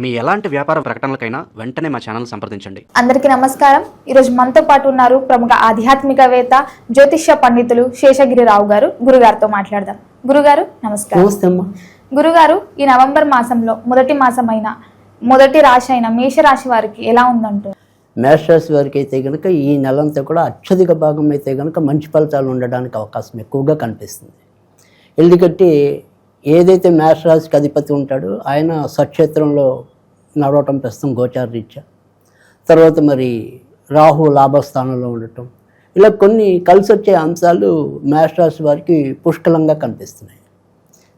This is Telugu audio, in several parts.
మీ ఎలాంటి వ్యాపార ప్రకటనలకైనా వెంటనే మా ఛానల్ సంప్రదించండి. అందరికీ నమస్కారం. ఈరోజు మనతో పాటు ఉన్నారు ప్రముఖ ఆధ్యాత్మికవేత్త జ్యోతిష్య పండితులు శేషగిరి రావు గారు. గురుగారితో మాట్లాడదాం. గురుగారు నమస్కారం. గురుగారు ఈ నవంబర్ మాసంలో మొదటి మాసమైన మొదటి రాశి అయిన మేషరాశి వారికి ఎలా ఉందంటారు? మేషరాశి వారికి అయితే కనుక ఈ నెలంతా కూడా అత్యధిక భాగం అయితే కనుక మంచి ఫలితాలు ఉండడానికి అవకాశం ఎక్కువగా కనిపిస్తుంది. ఎందుకంటే ఏదైతే మేషరాశికి అధిపతి ఉంటాడో ఆయన సక్షేత్రంలో నడవటం ప్రస్తుతం గోచార రీత్యా తర్వాత మరి రాహు లాభస్థానంలో ఉండటం. ఇలా కొన్ని కలిసి వచ్చే అంశాలు మేషరాశి వారికి పుష్కలంగా కనిపిస్తున్నాయి.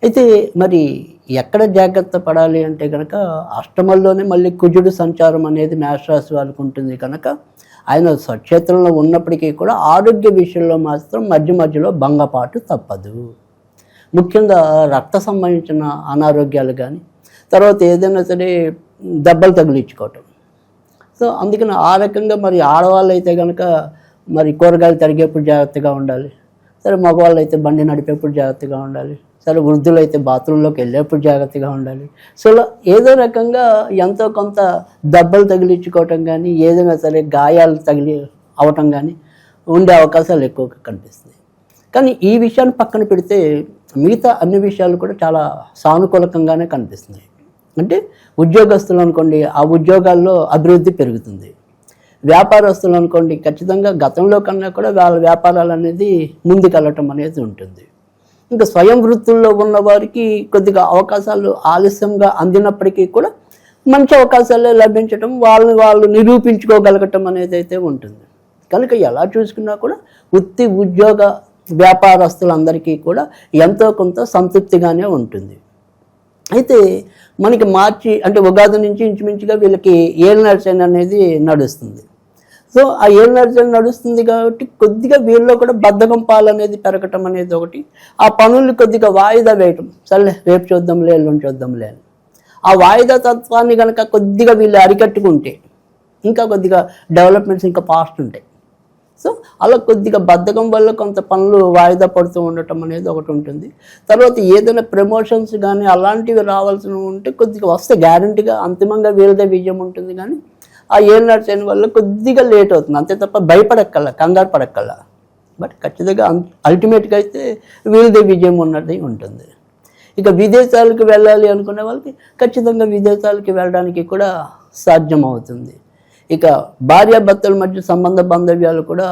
అయితే మరి ఎక్కడ జాగ్రత్త పడాలి అంటే కనుక అష్టమంలోనే మళ్ళీ కుజుడు సంచారం అనేది మేషరాశి వారికి ఉంటుంది కనుక ఆయన స్వక్షేత్రంలో ఉన్నప్పటికీ కూడా ఆరోగ్య విషయంలో మాత్రం మధ్య మధ్యలో భంగపాటు తప్పదు. ముఖ్యంగా రక్త సంబంధించిన అనారోగ్యాలు కానీ తర్వాత ఏదైనా సరే దెబ్బలు తగిలించుకోవటం. సో అందుకని ఆ రకంగా మరి ఆడవాళ్ళు అయితే కనుక మరి కూరగాయలు తరిగేప్పుడు జాగ్రత్తగా ఉండాలి. సరే మగవాళ్ళు అయితే బండి నడిపేప్పుడు జాగ్రత్తగా ఉండాలి. సరే వృద్ధులు అయితే బాత్రూంలోకి వెళ్ళేప్పుడు జాగ్రత్తగా ఉండాలి. సో ఏదో రకంగా ఎంతో కొంత దెబ్బలు తగిలించుకోవటం కానీ ఏదైనా సరే గాయాలు తగిలి అవటం కానీ ఉండే అవకాశాలు ఎక్కువగా కనిపిస్తుంది కానీ ఈ విషయాన్ని పక్కన పెడితే మిగతా అన్ని విషయాలు కూడా చాలా సానుకూలకంగానే కనిపిస్తున్నాయి. అంటే ఉద్యోగస్తులు అనుకోండి ఆ ఉద్యోగాల్లో అభివృద్ధి పెరుగుతుంది. వ్యాపారస్తులు అనుకోండి ఖచ్చితంగా గతంలో కన్నా కూడా వాళ్ళ వ్యాపారాలు అనేది ముందుకెళ్ళటం అనేది ఉంటుంది. ఇంకా స్వయం వృత్తుల్లో ఉన్న వారికి కొద్దిగా అవకాశాలు ఆలస్యంగా అందినప్పటికీ కూడా మంచి అవకాశాలే లభించటం వాళ్ళని వాళ్ళు నిరూపించుకోగలగటం అనేది అయితే ఉంటుంది. కనుక ఎలా చూసుకున్నా కూడా వృత్తి ఉద్యోగ వ్యాపారస్తులందరికీ కూడా ఎంతో కొంత సంతృప్తిగానే ఉంటుంది. అయితే మనకి మార్చి అంటే ఉగాది నుంచి ఇంచుమించుగా వీళ్ళకి ఏల్ నర్సన్ అనేది నడుస్తుంది. సో ఆ ఏళ్ళ నర్సన్ నడుస్తుంది కాబట్టి కొద్దిగా వీళ్ళలో కూడా బద్ధకం పాలనేది అనేది పెరగటం అనేది ఒకటి. ఆ పనులు కొద్దిగా వాయిదా వేయటం. సర్లే రేపు చూద్దాంలే ఎల్లుండి చూద్దాంలే లేదు ఆ వాయిదా తత్వాన్ని కనుక కొద్దిగా వీళ్ళు అరికట్టుకుంటే ఇంకా కొద్దిగా డెవలప్మెంట్స్ ఇంకా ఫాస్ట్ ఉంటాయి. సో అలా కొద్దిగా బద్ధకం వల్ల కొంత పనులు వాయిదా పడుతూ ఉండటం అనేది ఒకటి ఉంటుంది. తర్వాత ఏదైనా ప్రమోషన్స్ కానీ అలాంటివి రావాల్సినవి ఉంటే కొద్దిగా వస్తే గ్యారంటీగా అంతిమంగా వీళ్ళదే విజయం ఉంటుంది కానీ ఆ ఏళ్ళు నడిచిన వల్ల కొద్దిగా లేట్ అవుతుంది. అంతే తప్ప భయపడక్కల్లా కంగారు పడక్కల్లా బట్ ఖచ్చితంగా అల్టిమేట్గా అయితే వీళ్ళదే విజయం ఉన్నది ఉంటుంది. ఇక విదేశాలకు వెళ్ళాలి అనుకునే వాళ్ళకి ఖచ్చితంగా విదేశాలకి వెళ్ళడానికి కూడా సాధ్యం అవుతుంది ఇక భార్యాభర్తల మధ్య సంబంధ బాంధవ్యాలు కూడా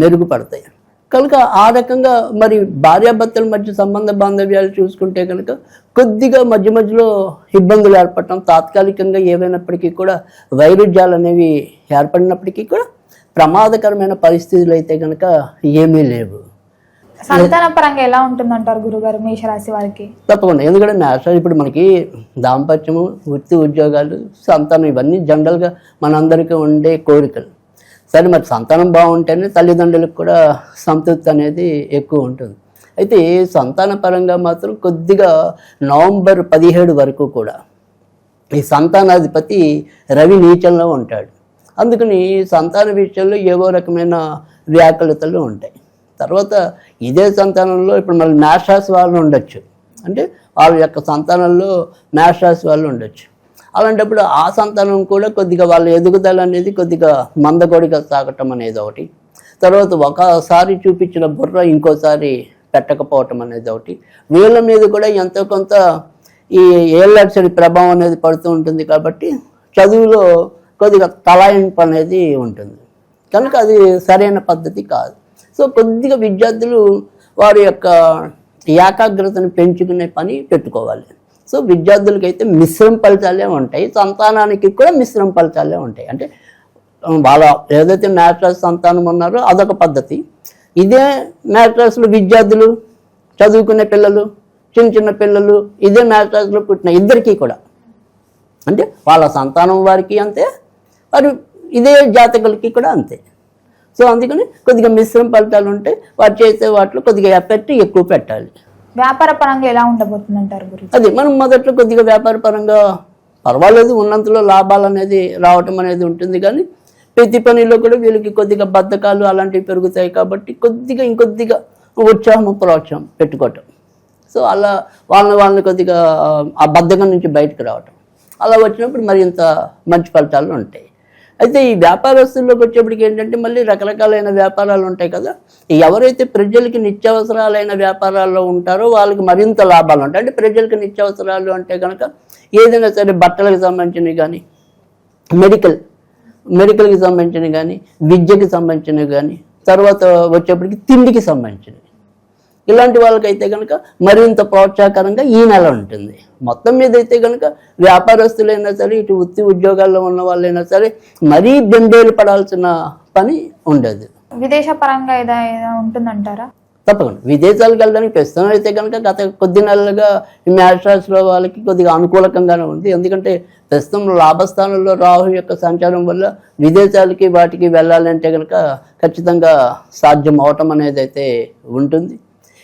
మెరుగుపడతాయి. కనుక ఆ రకంగా మరి భార్యాభర్తల మధ్య సంబంధ బాంధవ్యాలు చూసుకుంటే కనుక కొద్దిగా మధ్య మధ్యలో ఇబ్బందులు ఏర్పడటం తాత్కాలికంగా ఏవైనప్పటికీ కూడా వైరుధ్యాలు అనేవి ఏర్పడినప్పటికీ కూడా ప్రమాదకరమైన పరిస్థితులు అయితే కనుక ఏమీ లేవు. సంతాన పరంగా ఎలా ఉంటుందంటారు గురుగారు మేషరాశి వారికి? తప్పకుండా. ఎందుకంటే నేషనల్ ఇప్పుడు మనకి దాంపత్యము వృత్తి ఉద్యోగాలు సంతానం ఇవన్నీ జనరల్గా మనందరికీ ఉండే కోరికలు. సరే మరి సంతానం బాగుంటేనే తల్లిదండ్రులకు కూడా సంతృప్తి అనేది ఎక్కువ ఉంటుంది. అయితే సంతాన పరంగా మాత్రం కొద్దిగా నవంబర్ పదిహేడు వరకు కూడా ఈ సంతానాధిపతి రవి నీచంలో ఉంటాడు. అందుకని సంతాన విషయంలో ఏవో రకమైన వ్యాకులతలు ఉంటాయి. తర్వాత ఇదే సంతానంలో ఇప్పుడు మళ్ళీ మేషరాశి వాళ్ళు ఉండొచ్చు. అంటే వాళ్ళ యొక్క సంతానంలో మేషరాశి వాళ్ళు ఉండొచ్చు. అలాంటప్పుడు ఆ సంతానం కూడా కొద్దిగా వాళ్ళ ఎదుగుదల అనేది కొద్దిగా మందకొడిగా సాగటం అనేది ఒకటి. తర్వాత ఒకసారి చూపించిన బుర్ర ఇంకోసారి పెట్టకపోవటం అనేది ఒకటి. వీళ్ళ మీద కూడా ఎంతో కొంత ఈ ఏళ్ళక్షడి ప్రభావం అనేది పడుతూ ఉంటుంది కాబట్టి చదువులో కొద్దిగా తలాయింపు అనేది ఉంటుంది. కనుక అది సరైన పద్ధతి కాదు. సో కొద్దిగా విద్యార్థులు వారి యొక్క ఏకాగ్రతను పెంచుకునే పని పెట్టుకోవాలి. సో విద్యార్థులకైతే మిశ్రమ ఫలితాలే ఉంటాయి. సంతానానికి కూడా మిశ్రమ ఫలితాలే ఉంటాయి. అంటే వాళ్ళ ఏదైతే మ్యాట్రస్ సంతానం ఉన్నారో అదొక పద్ధతి. ఇదే మ్యాట్రస్లో విద్యార్థులు చదువుకునే పిల్లలు చిన్న చిన్న పిల్లలు ఇదే మ్యాట్రస్లో పుట్టిన ఇద్దరికీ కూడా. అంటే వాళ్ళ సంతానం వారికి అంతే వారు ఇదే జాతకులకి కూడా అంతే. సో అందుకని కొద్దిగా మిశ్రమ ఫలితాలు ఉంటాయి వారు చేసే వాటిలో కొద్దిగా ఎఫెక్ట్ ఎక్కువ పెట్టాలి. వ్యాపార పరంగా ఎలా ఉండబోతుందంటారు గురు అది మనం మొదట్లో కొద్దిగా వ్యాపార పరంగా పర్వాలేదు ఉన్నంతలో లాభాలు అనేది రావటం అనేది ఉంటుంది కానీ ప్రతి పనిలో కూడా వీళ్ళకి కొద్దిగా బద్ధకాలు అలాంటివి పెరుగుతాయి కాబట్టి కొద్దిగా ఇంకొద్దిగా ఉత్సాహం ప్రోత్సాహం పెట్టుకోవటం. సో అలా వాళ్ళని వాళ్ళని కొద్దిగా ఆ బద్ధకం నుంచి బయటకు రావటం. అలా వచ్చినప్పుడు మరింత మంచి ఫలితాలు ఉంటాయి. అయితే ఈ వ్యాపారస్తుల్లోకి వచ్చేప్పటికి ఏంటంటే మళ్ళీ రకరకాలైన వ్యాపారాలు ఉంటాయి కదా. ఎవరైతే ప్రజలకి నిత్యావసరాలైన వ్యాపారాల్లో ఉంటారో వాళ్ళకి మరింత లాభాలు ఉంటాయి. అంటే ప్రజలకి నిత్యావసరాలు అంటే కనుక ఏదైనా సరే బట్టలకు సంబంధించినవి కానీ మెడికల్ మెడికల్కి సంబంధించినవి కానీ విద్యకి సంబంధించినవి కానీ తర్వాత వచ్చేప్పటికి తిండికి సంబంధించినవి. ఇలాంటి వాళ్ళకైతే కనుక మరింత ప్రోత్సాహకరంగా ఈ నెల ఉంటుంది. మొత్తం మీద అయితే కనుక వ్యాపారస్తులైనా సరే ఇటు వృత్తి ఉద్యోగాల్లో ఉన్న వాళ్ళైనా సరే మరీ బెంబేలు పడాల్సిన పని ఉండదు. విదేశ పరంగా ఏదైనా ఉంటుందంటారా? తప్పకుండా. విదేశాలకు వెళ్ళడానికి ప్రస్తుతం అయితే కనుక గత కొద్ది నెలలుగా ఈ మ్యాచ్ రాశిలో వాళ్ళకి కొద్దిగా అనుకూలకంగానే ఉంది. ఎందుకంటే ప్రస్తుతం లాభస్థానంలో రాహు యొక్క సంచారం వల్ల విదేశాలకి వాటికి వెళ్ళాలంటే కనుక ఖచ్చితంగా సాధ్యం అవటం అనేది అయితే ఉంటుంది.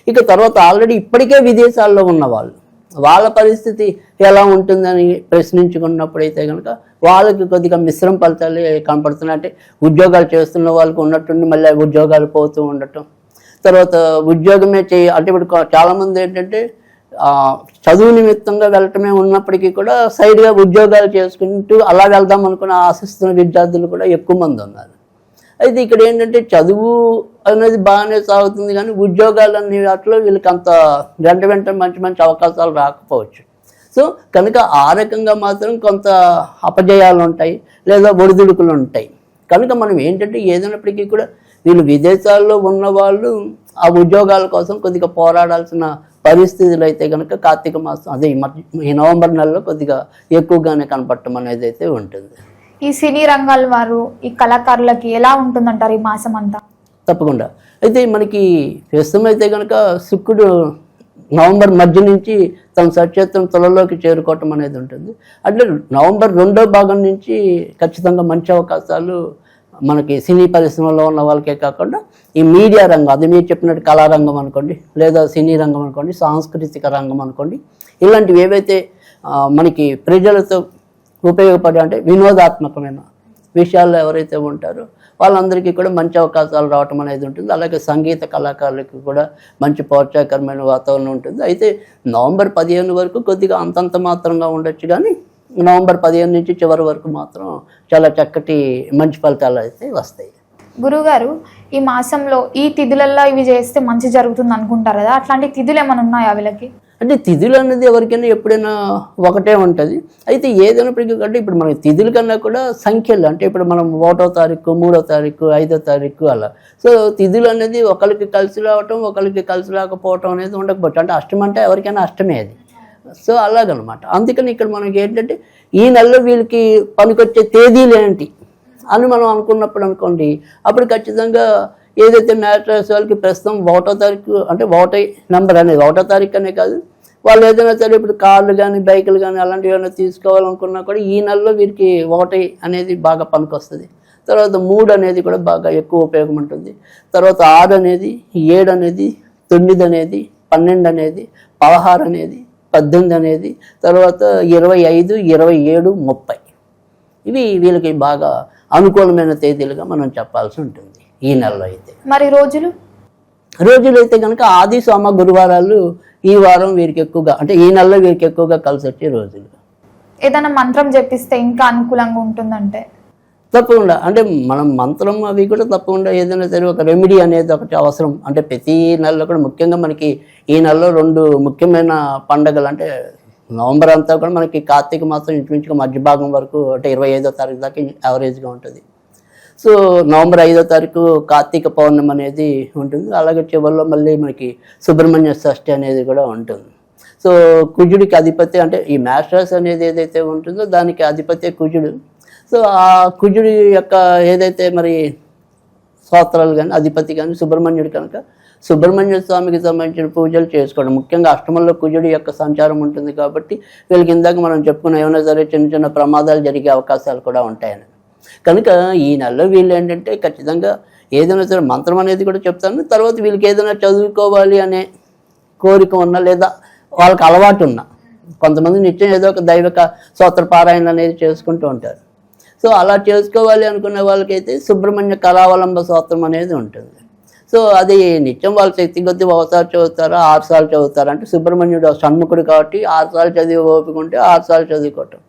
ఇక తర్వాత ఆల్రెడీ ఇప్పటికే విదేశాల్లో ఉన్న వాళ్ళు వాళ్ళ పరిస్థితి ఎలా ఉంటుందని ప్రశ్నించుకున్నప్పుడైతే కనుక వాళ్ళకి కొద్దిగా మిశ్రమ ఫలితాలు కనపడుతున్నాయి. అంటే ఉద్యోగాలు చేస్తున్న వాళ్ళకి ఉన్నట్టుండి మళ్ళీ ఉద్యోగాలు పోతూ ఉండటం. తర్వాత ఉద్యోగమే చేయ అంటే ఇప్పుడు చాలామంది ఏంటంటే చదువు నిమిత్తంగా వెళ్ళటమే ఉన్నప్పటికీ కూడా సైడ్గా ఉద్యోగాలు చేసుకుంటూ అలా వెళ్దాం అనుకుని ఆశిస్తున్న విద్యార్థులు కూడా ఎక్కువ మంది ఉన్నారు. అయితే ఇక్కడ ఏంటంటే చదువు అనేది బాగానే సాగుతుంది కానీ ఉద్యోగాలు అనే వాటిలో వీళ్ళకి అంత వెంట వెంట మంచి మంచి అవకాశాలు రాకపోవచ్చు. సో కనుక ఆ రకంగా మాత్రం కొంత అపజయాలు ఉంటాయి లేదా ఒడిదుడుకులు ఉంటాయి. కనుక మనం ఏంటంటే ఏదైనప్పటికీ కూడా వీళ్ళు విదేశాల్లో ఉన్న వాళ్ళు ఆ ఉద్యోగాల కోసం కొద్దిగా పోరాడాల్సిన పరిస్థితులు అయితే కనుక కార్తీక మాసం అదే ఈ ఈ నవంబర్ నెలలో కొద్దిగా ఎక్కువగానే కనపడటం అనేది అయితే ఉంటుంది. ఈ సినీ రంగాల వారు ఈ కళాకారులకి ఎలా ఉంటుందంటారు ఈ మాసం అంతా తప్పకుండా. అయితే మనకి ప్రస్తుతం అయితే కనుక శుక్రుడు నవంబర్ మధ్య నుంచి తన సచేతం తులలోకి చేరుకోవటం అనేది ఉంటుంది. అంటే నవంబర్ రెండో భాగం నుంచి ఖచ్చితంగా మంచి అవకాశాలు మనకి సినీ పరిశ్రమలో ఉన్న వాళ్ళకే కాకుండా ఈ మీడియా రంగం అది మీరు చెప్పినట్టు కళారంగం అనుకోండి లేదా సినీ రంగం అనుకోండి సాంస్కృతిక రంగం అనుకోండి ఇలాంటివి ఏవైతే మనకి ప్రజలతో ఉపయోగపడే అంటే వినోదాత్మకమైన విషయాల్లో ఎవరైతే ఉంటారో వాళ్ళందరికీ కూడా మంచి అవకాశాలు రావటం అనేది ఉంటుంది. అలాగే సంగీత కళాకారులకు కూడా మంచి ప్రోత్సాహకరమైన వాతావరణం ఉంటుంది. అయితే నవంబర్ పదిహేను వరకు కొద్దిగా అంతంత మాత్రంగా ఉండొచ్చు కానీ నవంబర్ పదిహేను నుంచి చివరి వరకు మాత్రం చాలా చక్కటి మంచి ఫలితాలు అయితే వస్తాయి. గురుగారు ఈ మాసంలో ఈ తిథులలో ఇవి చేస్తే మంచి జరుగుతుంది అనుకుంటారు కదా? అట్లాంటి తిథులు ఏమైనా ఉన్నాయా వీళ్ళకి? అంటే తిథులు అనేది ఎవరికైనా ఎప్పుడైనా ఒకటే ఉంటుంది. అయితే ఏదైనప్పటికీ కంటే ఇప్పుడు మనకి తిథుల కన్నా కూడా సంఖ్యలు అంటే ఇప్పుడు మనం ఒకటో తారీఖు మూడో తారీఖు ఐదో తారీఖు అలా. సో తిథులు అనేది ఒకరికి కలిసి రావటం ఒకరికి కలిసి రాకపోవటం అనేది ఉండకపోవచ్చు. అంటే అష్టం అంటే ఎవరికైనా అష్టమే అది. సో అలాగనమాట. అందుకని ఇక్కడ మనకి ఏంటంటే ఈ నెలలో వీళ్ళకి పనికొచ్చే తేదీలు ఏంటి అని మనం అనుకున్నప్పుడు అనుకోండి అప్పుడు ఖచ్చితంగా ఏదైతే మ్యాచ్ వాళ్ళకి ప్రస్తుతం ఒకటో తారీఖు అంటే ఒకటో నెంబర్ అనేది ఒకటో తారీఖు అనే కాదు వాళ్ళు ఏదైనా సరే ఇప్పుడు కార్లు కానీ బైకులు కానీ అలాంటివి ఏమైనా తీసుకోవాలనుకున్నా కూడా ఈ నెలలో వీరికి ఒకటి అనేది బాగా పనికొస్తుంది. తర్వాత మూడు అనేది కూడా బాగా ఎక్కువ ఉపయోగం ఉంటుంది. తర్వాత ఆరు అనేది ఏడు అనేది తొమ్మిది అనేది పన్నెండు అనేది పదహారు అనేది పద్దెనిమిది అనేది తర్వాత ఇరవై ఐదు ఇరవై ఏడు ముప్పై. ఇవి వీళ్ళకి బాగా అనుకూలమైన తేదీలుగా మనం చెప్పాల్సి ఉంటుంది ఈ నెలలో అయితే. మరి రోజులు? రోజులు అయితే కనుక ఆది సోమ గురువారాలు ఈ వారం వీరికి ఎక్కువగా అంటే ఈ నెలలో వీరికి ఎక్కువగా కలిసి వచ్చే రోజులు. ఏదైనా మంత్రం చెప్పిస్తే ఇంకా అనుకూలంగా ఉంటుందంటే? తప్పకుండా. అంటే మనం మంత్రం అవి కూడా తప్పకుండా ఏదైనా సరే ఒక రెమెడీ అనేది ఒకటి అవసరం. అంటే ప్రతి నెలలో కూడా ముఖ్యంగా మనకి ఈ నెలలో రెండు ముఖ్యమైన పండగలు అంటే నవంబర్ అంతా కూడా మనకి కార్తీక మాసం ఇంచుమించుగా మధ్య భాగం వరకు అంటే ఇరవై ఐదో తారీఖు దాకా యావరేజ్గా ఉంటుంది. సో నవంబర్ ఐదో తారీఖు కార్తీక పౌర్ణమి అనేది ఉంటుంది. అలాగే చివరిలో మళ్ళీ మనకి సుబ్రహ్మణ్య షష్ఠి అనేది కూడా ఉంటుంది. సో కుజుడికి అధిపతి అంటే ఈ మ్యాస్టర్స్ అనేది ఏదైతే ఉంటుందో దానికి అధిపతి కుజుడు. సో ఆ కుజుడి యొక్క ఏదైతే మరి స్తోత్రాలు కానీ అధిపతి కానీ సుబ్రహ్మణ్యుడు కనుక సుబ్రహ్మణ్య స్వామికి సంబంధించిన పూజలు చేసుకోవడం. ముఖ్యంగా అష్టమంలో కుజుడి యొక్క సంచారం ఉంటుంది కాబట్టి వీళ్ళకి ఇందాక మనం చెప్పుకున్న ఏమైనా సరే చిన్న చిన్న ప్రమాదాలు జరిగే అవకాశాలు కూడా ఉంటాయని. కనుక ఈ నెలలో వీళ్ళు ఏంటంటే ఖచ్చితంగా ఏదైనా సరే మంత్రం అనేది కూడా చెప్తాను. తర్వాత వీళ్ళకి ఏదైనా చదువుకోవాలి అనే కోరిక ఉన్నా లేదా వాళ్ళకి అలవాటు ఉన్నా కొంతమంది నిత్యం ఏదో ఒక దైవిక స్తోత్ర పారాయణ అనేది చేసుకుంటూ ఉంటారు. సో అలా చేసుకోవాలి అనుకునే వాళ్ళకైతే సుబ్రహ్మణ్య కళావలంబ స్తోత్రం అనేది ఉంటుంది. సో అది నిత్యం వాళ్ళ శక్తి కొద్ది ఒకసారి చదువుతారా ఆరు సార్లు చదువుతారా అంటే సుబ్రహ్మణ్యుడు షణ్ముఖుడు కాబట్టి ఆరు సార్లు చదివి ఓపిక ఉంటే ఆరు సార్లు చదువుకోవటం.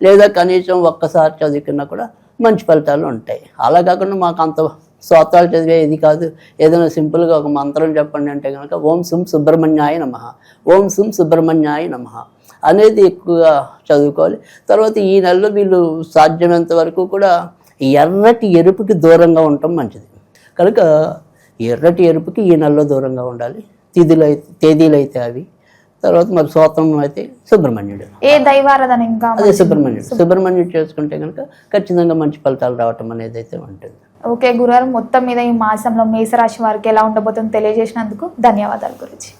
లేదా కనీసం ఒక్కసారి చదువుకున్నా కూడా మంచి ఫలితాలు ఉంటాయి. అలా కాకుండా మాకు అంత స్తోత్రాలు చదివే ఇది కాదు. ఏదైనా సింపుల్గా ఒక మంత్రం చెప్పండి అంటే కనుక ఓం సుం సుబ్రహ్మణ్యాయ నమ. ఓం సుం సుబ్రహ్మణ్యాయ నమ. అనేది ఎక్కువగా చదువుకోవాలి. తర్వాత ఈ నెలలో వీళ్ళు సాధ్యమైనంత వరకు కూడా ఎర్రటి ఎరుపుకి దూరంగా ఉండటం మంచిది. కనుక ఎర్రటి ఎరుపుకి ఈ నెలలో దూరంగా ఉండాలి. తిథులు అయితే తేదీలు అయితే అవి. తర్వాత మరి సోత్రం అయితే సుబ్రహ్మణ్యుడు. ఏ దైవారాధన ఇంకా అదే సుబ్రహ్మణ్యుడు. సుబ్రహ్మణ్యుడు చేసుకుంటే కనుక ఖచ్చితంగా మంచి ఫలితాలు రావటం అనేది అయితే ఉంటుంది. ఓకే గురుగారు మొత్తం మీద ఈ మాసంలో మేషరాశి వారికి ఎలా ఉండబోతుందో తెలియజేసినందుకు ధన్యవాదాలు గురించి